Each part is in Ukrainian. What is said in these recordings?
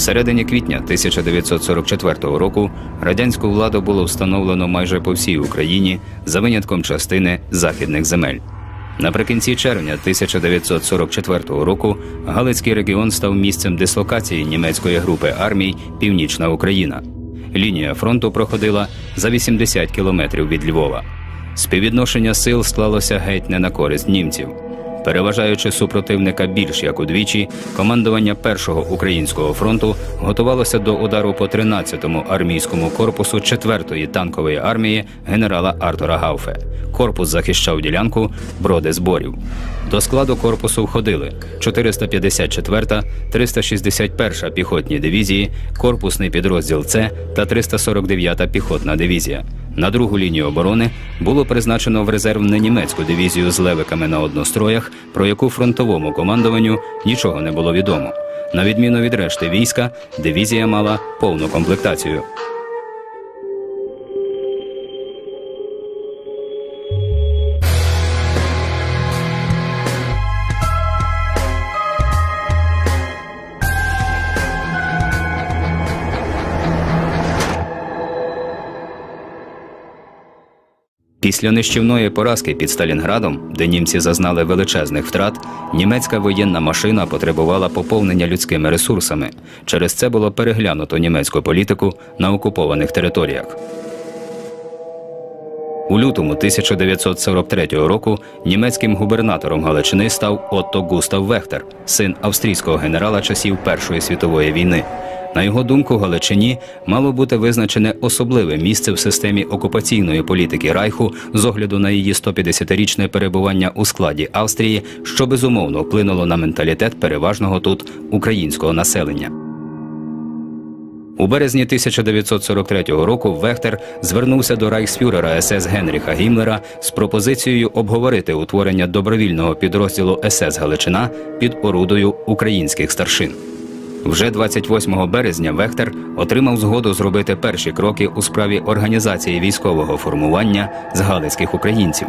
середині квітня 1944 року радянську владу було встановлено майже по всій Україні за винятком частини західних земель. Наприкінці червня 1944 року Галицький регіон став місцем дислокації німецької групи армій Північна Україна. Лінія фронту проходила за 80 кілометрів від Львова. Співвідношення сил склалося геть не на користь німців. Переважаючи супротивника більш як удвічі, командування першого українського фронту готувалося до удару по 13-му армійському корпусу 4-ї танкової армії генерала Артура Гауфе. Корпус захищав ділянку броди зборів. До складу корпусу входили 454-та, 361-та піхотні дивізії, корпусний підрозділ С та 349-та піхотна дивізія. На другу лінію оборони було призначено в резерв ненімецьку дивізію з левиками на одностроях, про яку фронтовому командуванню нічого не було відомо. На відміну від решти війська, дивізія мала повну комплектацію. Після нищівної поразки під Сталінградом, де німці зазнали величезних втрат, німецька воєнна машина потребувала поповнення людськими ресурсами. Через це було переглянуто німецьку політику на окупованих територіях. У лютому 1943 року німецьким губернатором Галичини став Отто Густав Вехтер, син австрійського генерала часів Першої світової війни. На його думку, Галичині мало бути визначене особливе місце в системі окупаційної політики Райху з огляду на її 150-річне перебування у складі Австрії, що безумовно вплинуло на менталітет переважного тут українського населення. У березні 1943 року Вехтер звернувся до райхсфюрера СС Генріха Гімлера з пропозицією обговорити утворення добровільного підрозділу СС Галичина під орудою українських старшин. Вже 28 березня Вехтер отримав згоду зробити перші кроки у справі організації військового формування з галицьких українців.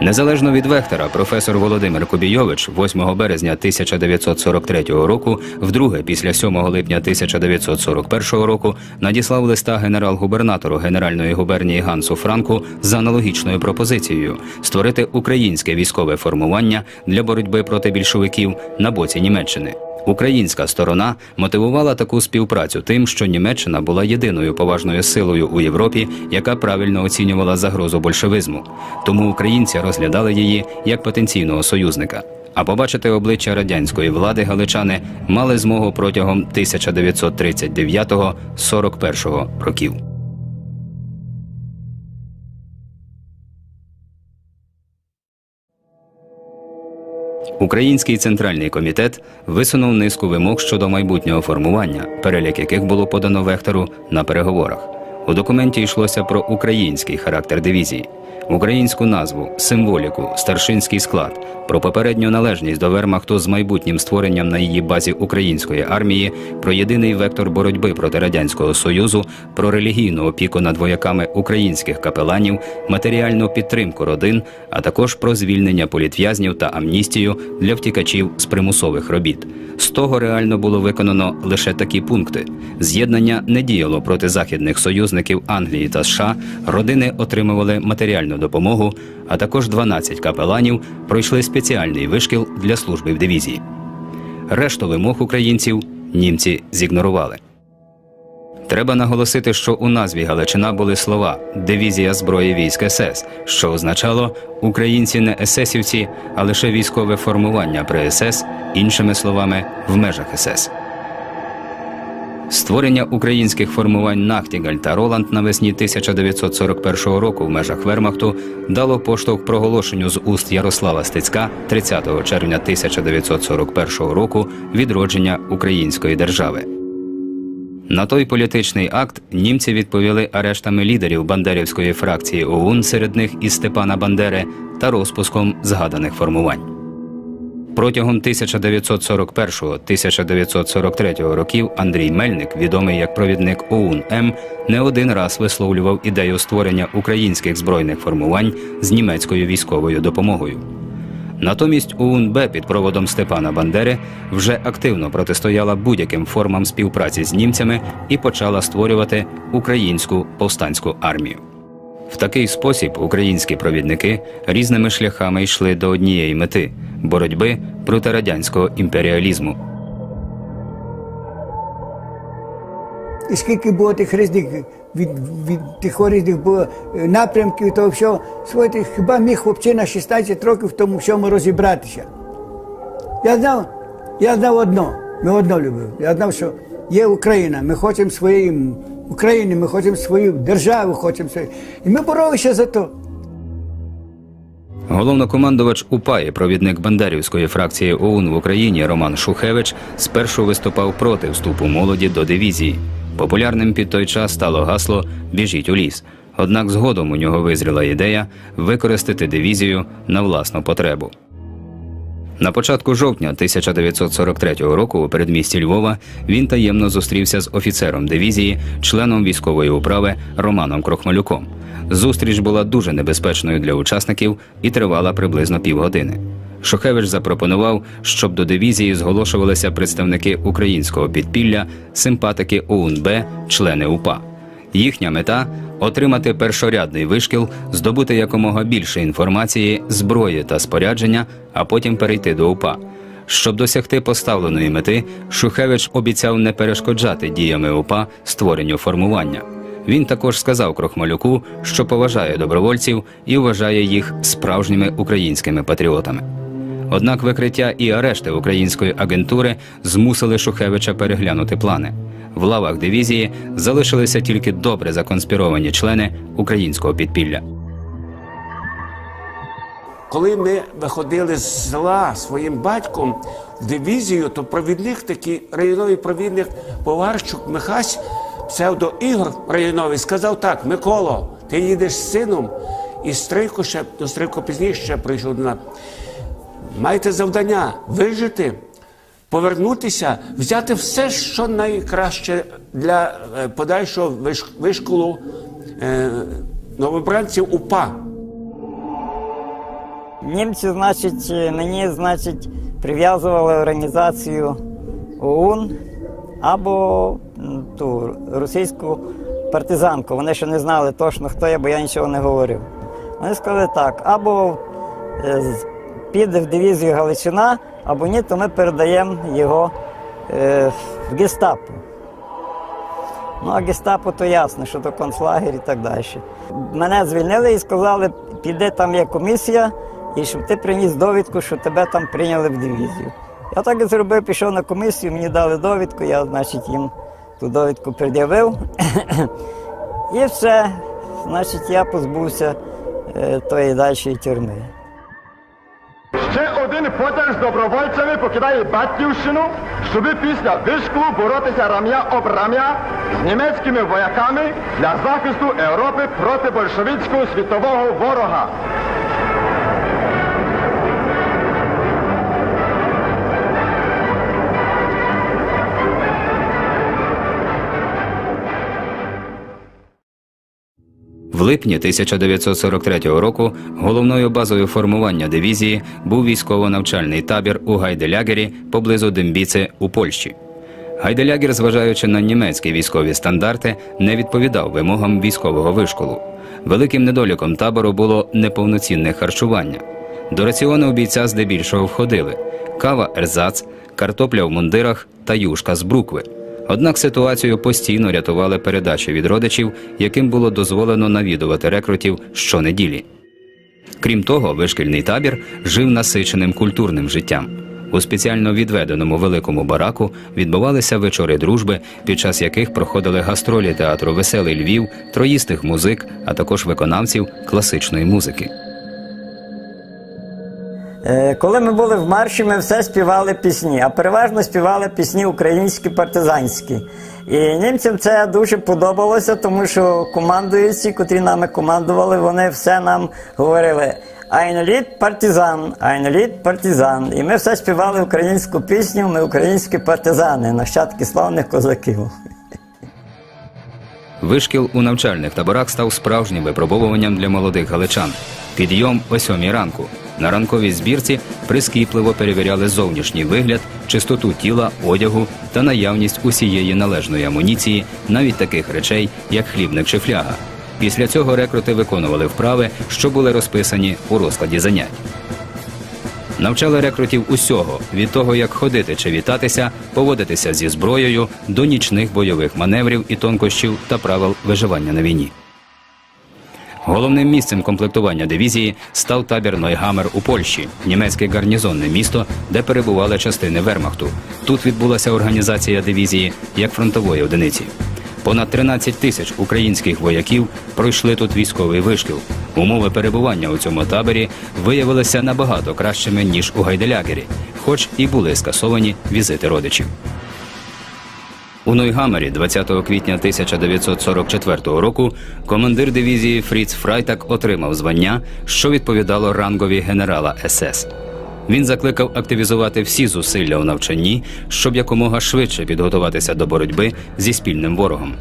Незалежно від Вехтера, професор Володимир Кубійович 8 березня 1943 року, вдруге після 7 липня 1941 року, надіслав листа генерал-губернатору Генеральної губернії Гансу Франку з аналогічною пропозицією створити українське військове формування для боротьби проти більшовиків на боці Німеччини. Українська сторона мотивувала таку співпрацю тим, що Німеччина була єдиною поважною силою у Європі, яка правильно оцінювала загрозу большевизму. Тому українці розглядали її як потенційного союзника. А побачити обличчя радянської влади галичани мали змогу протягом 1939-41 років. Український центральний комітет висунув низку вимог щодо майбутнього формування, перелік яких було подано вектору на переговорах. У документі йшлося про український характер дивізії українську назву, символіку, старшинський склад, про попередню належність до Вермахту з майбутнім створенням на її базі української армії, про єдиний вектор боротьби проти радянського союзу, про релігійну опіку над вояками українських капеланів, матеріальну підтримку родин, а також про звільнення політв'язнів та амністію для втікачів з примусових робіт. З того реально було виконано лише такі пункти: з'єднання не діяло проти західних союзників Англії та США, родини отримували матеріальну матеріальну допомогу, а також 12 капеланів пройшли спеціальний вишкіл для служби в дивізії. Решту вимог українців німці зігнорували. Треба наголосити, що у назві Галичина були слова Дивізія зброї військ СС, що означало українці не есесівці, а лише військове формування при СС, іншими словами, в межах СС. Створення українських формувань Нахтігаль та Роланд навесні 1941 року в межах Вермахту дало поштовх проголошенню з уст Ярослава Стецька 30 червня 1941 року відродження української держави. На той політичний акт німці відповіли арештами лідерів бандерівської фракції ОУН, серед них і Степана Бандери, та розпуском згаданих формувань. Протягом 1941-1943 років Андрій Мельник, відомий як провідник ОУН М, не один раз висловлював ідею створення українських збройних формувань з німецькою військовою допомогою. Натомість УНБ під проводом Степана Бандери вже активно протистояла будь-яким формам співпраці з німцями і почала створювати українську повстанську армію. В такий спосіб українські провідники різними шляхами йшли до однієї мети боротьби проти радянського імперіалізму. І скільки було тих різних від, від тих різних було е, напрямків, то все слухайте, хіба міг хлопчина 16 років в тому всьому розібратися. Я знав, я знав одно, ми одно любив. Я знав, що є Україна, ми хочемо своєї України, ми хочемо свою державу, хочемо свою. І ми боролися за то. Головнокомандувач УПА і провідник Бандерівської фракції ОУН в Україні Роман Шухевич спершу виступав проти вступу молоді до дивізії. Популярним під той час стало гасло Біжіть у ліс. Однак згодом у нього визріла ідея використати дивізію на власну потребу. На початку жовтня 1943 року у передмісті Львова він таємно зустрівся з офіцером дивізії, членом військової управи Романом Крохмалюком. Зустріч була дуже небезпечною для учасників і тривала приблизно півгодини. Шухевич запропонував, щоб до дивізії зголошувалися представники українського підпілля, симпатики ОУНБ, члени УПА. Їхня мета отримати першорядний вишкіл, здобути якомога більше інформації, зброї та спорядження, а потім перейти до УПА. Щоб досягти поставленої мети, Шухевич обіцяв не перешкоджати діями УПА створенню формування. Він також сказав Крохмалюку, що поважає добровольців і вважає їх справжніми українськими патріотами. Однак викриття і арешти української агентури змусили Шухевича переглянути плани. В лавах дивізії залишилися тільки добре законспіровані члени українського підпілля. Коли ми виходили з села своїм батьком в дивізію, то провідник такий районовий провідник Поварчук Михась, псевдо Ігор районовий, сказав так: Миколо, ти їдеш з сином, і Стрийко ще до Стрийко пізніше ще прийшов до. Маєте завдання вижити, повернутися, взяти все, що найкраще для е, подальшого вишколу е, новобранців УПА. Німці, значить, мені, значить, прив'язували організацію ОУН або ту російську партизанку. Вони ще не знали точно, хто я, бо я нічого не говорив. Вони сказали так, або е, піде в дивізію Галичина, або ні, то ми передаємо його е, в гестапо. Ну, а гестапо то ясно, що то концлагер і так далі. Мене звільнили і сказали, піде там є комісія, і щоб ти приніс довідку, що тебе там прийняли в дивізію. Я так і зробив, пішов на комісію, мені дали довідку, я, значить, їм ту довідку пред'явив. і все, значить, я позбувся е, тої дальшої тюрми. Ще один потяг з добровольцями покидає Батьківщину, щоб після вишколу боротися рам'я об рам'я з німецькими вояками для захисту Європи проти большевицького світового ворога. Липні 1943 року головною базою формування дивізії був військово-навчальний табір у Гайделягері поблизу Дембіце у Польщі. Гайделягер, зважаючи на німецькі військові стандарти, не відповідав вимогам військового вишколу. Великим недоліком табору було неповноцінне харчування. До раціону бійця здебільшого входили кава ерзац, картопля в мундирах та юшка з брукви. Однак ситуацію постійно рятували передачі від родичів, яким було дозволено навідувати рекрутів щонеділі. Крім того, вишкільний табір жив насиченим культурним життям. У спеціально відведеному великому бараку відбувалися вечори дружби, під час яких проходили гастролі театру Веселий Львів, троїстих музик, а також виконавців класичної музики. Е, Коли ми були в марші, ми все співали пісні, а переважно співали пісні українські партизанські. І німцям це дуже подобалося, тому що командуючі, котрі нами командували, вони все нам говорили. Ein партизан, ein партизан. І ми все співали українську пісню, ми українські партизани, нащадки славних козаків. Вишкіл у навчальних таборах став справжнім випробовуванням для молодих галичан. Підйом о сьомій ранку. На ранковій збірці прискіпливо перевіряли зовнішній вигляд, чистоту тіла, одягу та наявність усієї належної амуніції, навіть таких речей, як хлібник чи фляга. Після цього рекрути виконували вправи, що були розписані у розкладі занять. Навчали рекрутів усього від того, як ходити чи вітатися, поводитися зі зброєю до нічних бойових маневрів і тонкощів та правил виживання на війні. Головним місцем комплектування дивізії став табір Нойгамер у Польщі, німецьке гарнізонне місто, де перебували частини Вермахту. Тут відбулася організація дивізії як фронтової одиниці. Понад 13 тисяч українських вояків пройшли тут військовий вишкіл. Умови перебування у цьому таборі виявилися набагато кращими ніж у Гайделягері, хоч і були скасовані візити родичів. У Нойгамері 20 квітня 1944 року командир дивізії Фріц Фрайтак отримав звання, що відповідало рангові генерала СС. Він закликав активізувати всі зусилля у навчанні, щоб якомога швидше підготуватися до боротьби зі спільним ворогом.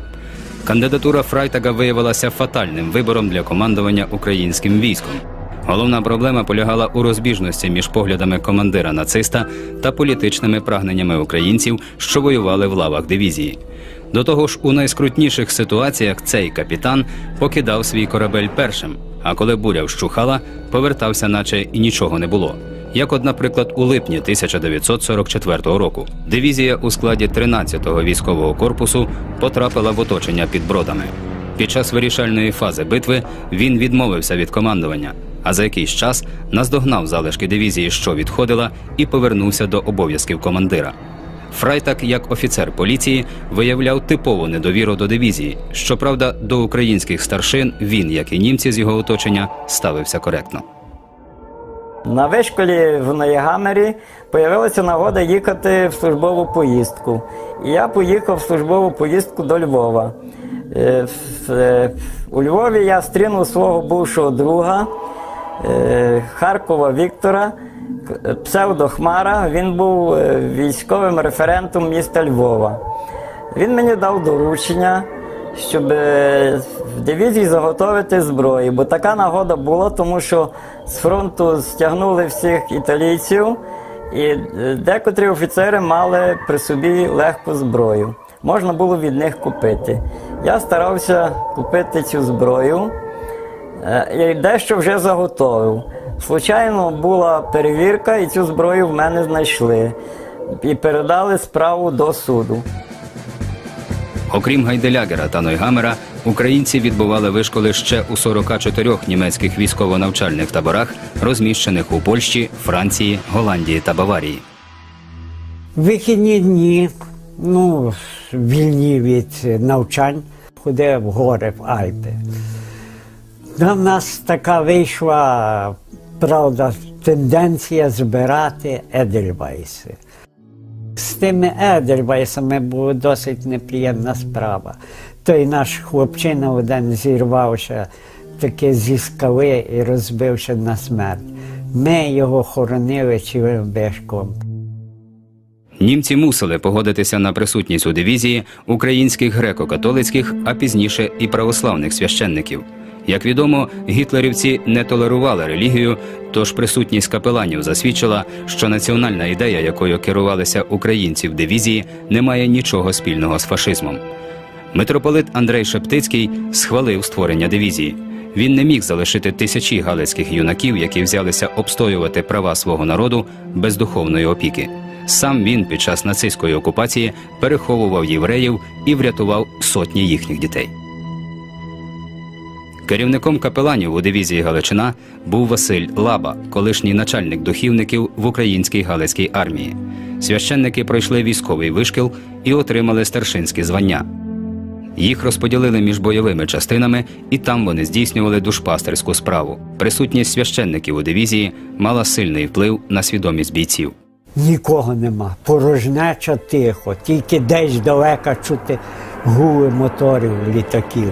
Кандидатура Фрайтага виявилася фатальним вибором для командування українським військом. Головна проблема полягала у розбіжності між поглядами командира нациста та політичними прагненнями українців, що воювали в лавах дивізії. До того ж, у найскрутніших ситуаціях цей капітан покидав свій корабель першим, а коли буря вщухала, повертався, наче і нічого не було. Як, от, наприклад, у липні 1944 року дивізія у складі 13-го військового корпусу потрапила в оточення під бродами. Під час вирішальної фази битви він відмовився від командування, а за якийсь час наздогнав залишки дивізії, що відходила, і повернувся до обов'язків командира. Фрайтак, як офіцер поліції, виявляв типову недовіру до дивізії. Щоправда, до українських старшин він, як і німці з його оточення, ставився коректно. На вишколі в Ноєгамері появилася нагода їхати в службову поїздку. Я поїхав в службову поїздку до Львова. Е, е, У Львові я стрінув свого бувшого друга Харкова Віктора, к- псевдо Хмара. Він був е, військовим референтом міста Львова. Він мені дав доручення, щоб е, в дивізії заготовити зброю, бо така нагода була, тому що з фронту стягнули всіх італійців, і е, декотрі офіцери мали при собі легку зброю. Можна було від них купити. Я старався купити цю зброю. Е, І дещо вже заготовив. Случайно була перевірка, і цю зброю в мене знайшли. І передали справу до суду. Окрім Гайделягера та Нойгамера, українці відбували вишколи ще у 44 німецьких військово-навчальних таборах, розміщених у Польщі, Франції, Голландії та Баварії. Вихідні дні, ну, вільні від навчань, ходив в гори в Альпи. В нас така вийшла, правда, тенденція збирати едельвайси. З тими едельвайсами була досить неприємна справа. Той наш хлопчина один зірвався таки зі скали і розбився на смерть. Ми його хоронили цілим бешком. Німці мусили погодитися на присутність у дивізії українських греко-католицьких, а пізніше і православних священників. Як відомо, гітлерівці не толерували релігію, тож присутність капеланів засвідчила, що національна ідея, якою керувалися українці в дивізії, не має нічого спільного з фашизмом. Митрополит Андрей Шептицький схвалив створення дивізії. Він не міг залишити тисячі галицьких юнаків, які взялися обстоювати права свого народу без духовної опіки. Сам він під час нацистської окупації переховував євреїв і врятував сотні їхніх дітей. Керівником капеланів у дивізії Галичина був Василь Лаба, колишній начальник духівників в українській Галицькій армії. Священники пройшли військовий вишкіл і отримали старшинські звання. Їх розподілили між бойовими частинами, і там вони здійснювали душпастерську справу. Присутність священників у дивізії мала сильний вплив на свідомість бійців. Нікого нема. Порожнеча тихо, тільки десь далека чути гули моторів літаків.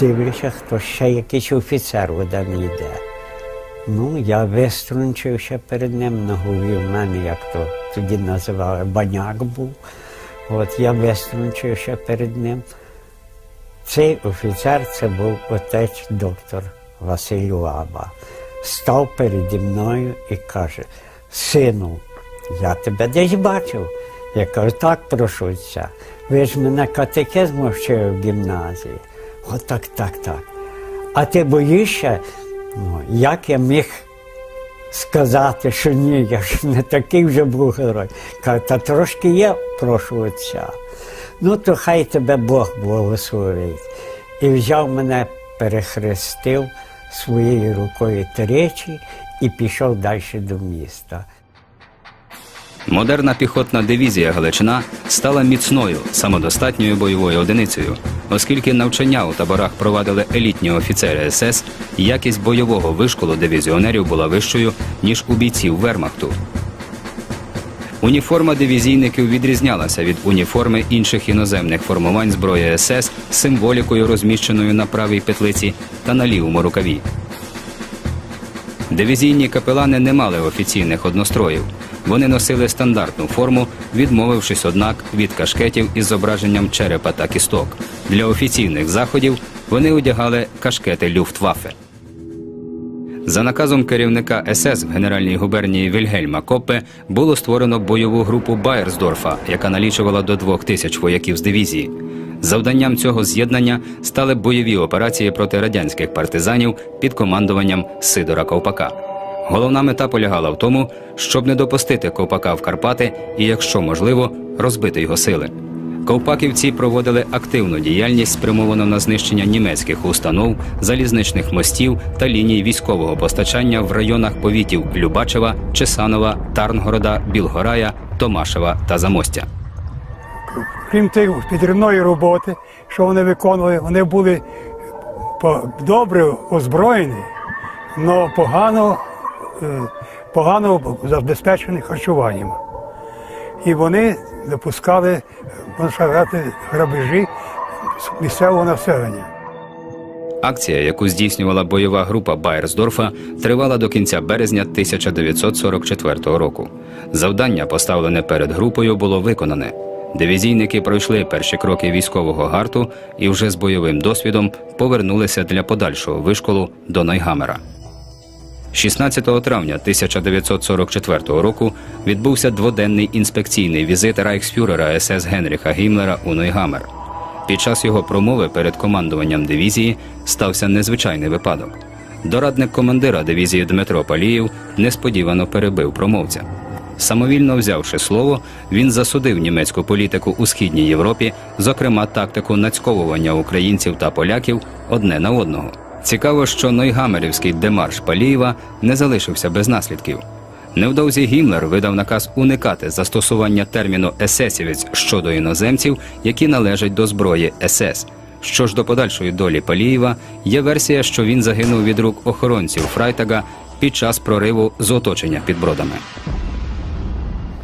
Дивлюся, хто ще якийсь офіцер один йде. Ну, я виструнчився перед ним на голові. В мене, як то тоді називали, баняк був. От я виструнчився перед ним. Цей офіцер це був отець доктор Василь Лаба. став переді мною і каже: Сину, я тебе десь бачив. Я кажу, так прошу. Ви ж мене катехизму вчили в гімназії. От так, так, так. А ти боїшся? Ну, як я міг сказати, що ні, я ж не такий вже був герой. Каже, та трошки є, прошу отця. Ну, то хай тебе Бог благословить. І взяв мене, перехрестив своєю рукою тричі і пішов далі до міста. Модерна піхотна дивізія Галичина стала міцною самодостатньою бойовою одиницею, оскільки навчання у таборах провадили елітні офіцери СС, якість бойового вишколу дивізіонерів була вищою ніж у бійців Вермахту. Уніформа дивізійників відрізнялася від уніформи інших іноземних формувань зброї СС символікою, розміщеною на правій петлиці та на лівому рукаві. Дивізійні капелани не мали офіційних одностроїв. Вони носили стандартну форму, відмовившись, однак, від кашкетів із зображенням черепа та кісток. Для офіційних заходів вони одягали кашкети Люфтваффе. За наказом керівника СС в Генеральній губернії Вільгельма Коппе було створено бойову групу Байерсдорфа, яка налічувала до двох тисяч вояків з дивізії. Завданням цього з'єднання стали бойові операції проти радянських партизанів під командуванням Сидора Ковпака. Головна мета полягала в тому, щоб не допустити Ковпака в Карпати і, якщо можливо, розбити його сили. Ковпаківці проводили активну діяльність, спрямовану на знищення німецьких установ, залізничних мостів та ліній військового постачання в районах повітів Любачева, Чесанова, Тарнгорода, Білгорая, Томашева та Замостя. крім тієї підривної роботи, що вони виконували, вони були добре озброєні, але погано, погано забезпечені харчуванням. І вони допускали, сказати, грабежі місцевого населення. Акція, яку здійснювала бойова група Байерсдорфа, тривала до кінця березня 1944 року. Завдання, поставлене перед групою, було виконане. Дивізійники пройшли перші кроки військового гарту і вже з бойовим досвідом повернулися для подальшого вишколу до Найгамера. 16 травня 1944 року відбувся дводенний інспекційний візит райхсфюрера СС Генріха Гімлера у Нойгамер. Під час його промови перед командуванням дивізії стався незвичайний випадок. Дорадник командира дивізії Дмитро Палієв несподівано перебив промовця. Самовільно взявши слово, він засудив німецьку політику у східній Європі, зокрема тактику нацьковування українців та поляків одне на одного. Цікаво, що Нойгамерівський демарш Палієва не залишився без наслідків. Невдовзі Гімлер видав наказ уникати застосування терміну есесівець щодо іноземців, які належать до зброї СС. Що ж до подальшої долі Палієва, є версія, що він загинув від рук охоронців Фрайтага під час прориву з оточення під бродами.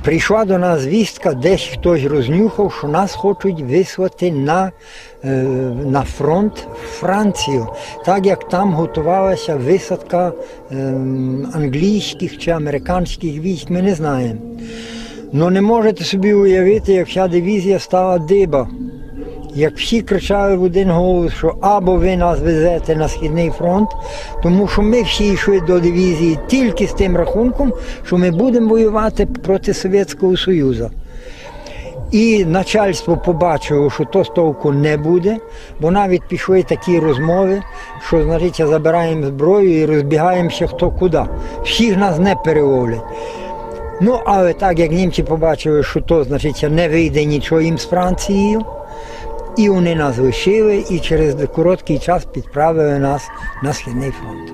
Прийшла до нас звістка, десь хтось рознюхав, що нас хочуть вислати на, е, на фронт в Францію, так як там готувалася висадка е, англійських чи американських військ, ми не знаємо. Ну не можете собі уявити, як вся дивізія стала диба. Як всі кричали в один голос, що або ви нас везете на Східний фронт, тому що ми всі йшли до дивізії тільки з тим рахунком, що ми будемо воювати проти Совєтського Союзу. І начальство побачило, що то з толку не буде, бо навіть пішли такі розмови, що значить, забираємо зброю і розбігаємося хто куди. Всіх нас не переловлять. Ну, але так як німці побачили, що то значить, не вийде нічого їм з Францією, і вони нас лишили, і через короткий час підправили нас на Східний фронт.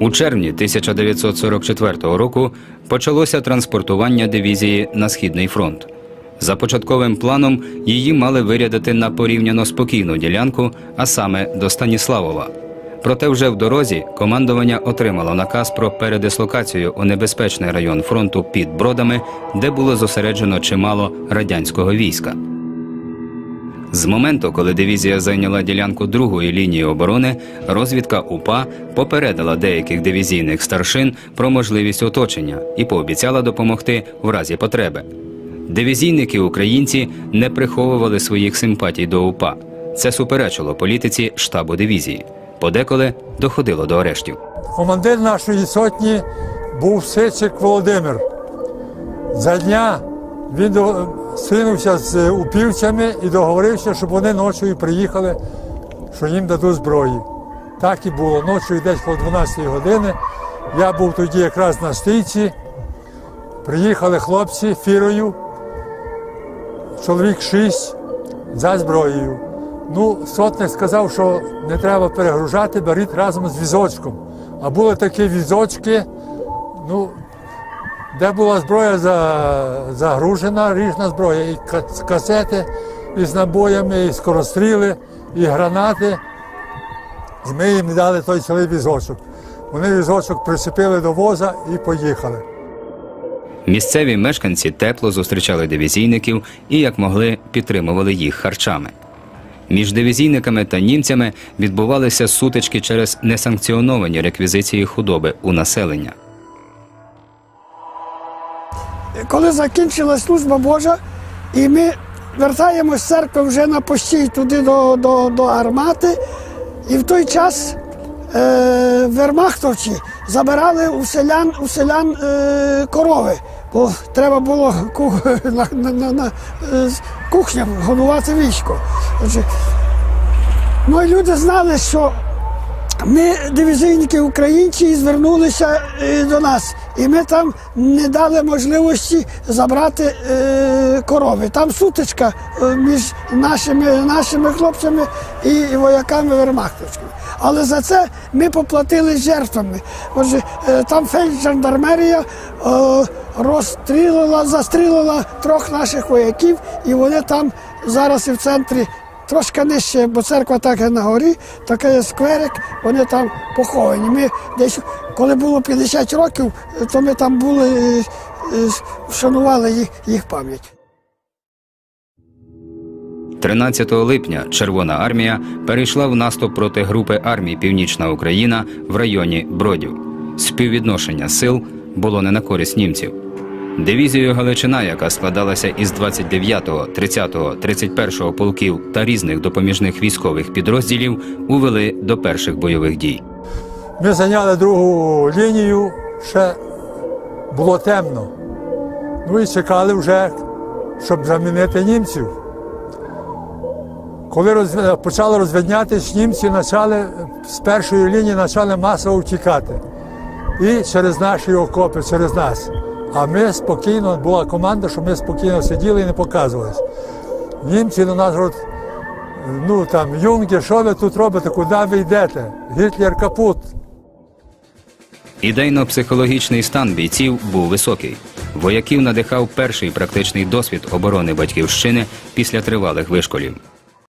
У червні 1944 року почалося транспортування дивізії на Східний фронт. За початковим планом її мали вирядити на порівняно спокійну ділянку, а саме до Станіславова. Проте вже в дорозі командування отримало наказ про передислокацію у небезпечний район фронту під Бродами, де було зосереджено чимало радянського війська. З моменту, коли дивізія зайняла ділянку другої лінії оборони, розвідка УПА попередила деяких дивізійних старшин про можливість оточення і пообіцяла допомогти в разі потреби. Дивізійники українці не приховували своїх симпатій до УПА. Це суперечило політиці штабу дивізії. Подеколи доходило до арештів. командир нашої сотні був Сичик Володимир. За дня він свинувся з упівцями і договорився, щоб вони ночою приїхали, що їм дадуть зброї. Так і було. Ночою десь по 12 години. Я був тоді якраз на стійці. Приїхали хлопці фірою, чоловік шість за зброєю. Ну, сотник сказав, що не треба перегружати, беріть разом з візочком. А були такі візочки, де була зброя загружена, ріжна зброя, і касети із набоями, і скоростріли, і гранати. І ми їм дали той цілий візочок. Вони візочок прицепили до воза і поїхали. Місцеві мешканці тепло зустрічали дивізійників і, як могли, підтримували їх харчами. Між дивізійниками та німцями відбувалися сутички через несанкціоновані реквізиції худоби у населення. Коли закінчилась служба Божа, і ми вертаємось з церкви вже на постій туди до, до, до армати, і в той час е, вермахтовці забирали у селян, у селян е, корови, бо треба було ку, на, на, на, на е, кухням годувати військо. Ну і люди знали, що ми, дивізійники українці, звернулися е, до нас, і ми там не дали можливості забрати е, корови. Там сутичка е, між нашими, нашими хлопцями і вояками вермахтовськими. Але за це ми поплатили жертвами. Отже, е, там фельджандармерія е, розстрілила, застрілила трьох наших вояків, і вони там зараз і в центрі Трошки нижче, бо церква так і на горі, такий є скверик, вони там поховані. Ми десь, коли було 50 років, то ми там були, е, е, вшанували їх, їх пам'ять. 13 липня Червона армія перейшла в наступ проти групи армій Північна Україна в районі Бродів. Співвідношення сил було не на користь німців. Дивізію Галичина, яка складалася із 29-го, 30-го, 31-го полків та різних допоміжних військових підрозділів, увели до перших бойових дій. Ми зайняли другу лінію, ще було темно. Ну і чекали вже, щоб замінити німців. Коли роз... почали розвіднятися, німці почали з першої лінії почали масово втікати. І через наші окопи, через нас. А ми спокійно, була команда, що ми спокійно сиділи і не показувалися. Німці до нас говорять, ну там, юнги, що ви тут робите, куди ви йдете? Гітлер капут. Ідейно-психологічний стан бійців був високий. Вояків надихав перший практичний досвід оборони батьківщини після тривалих вишколів.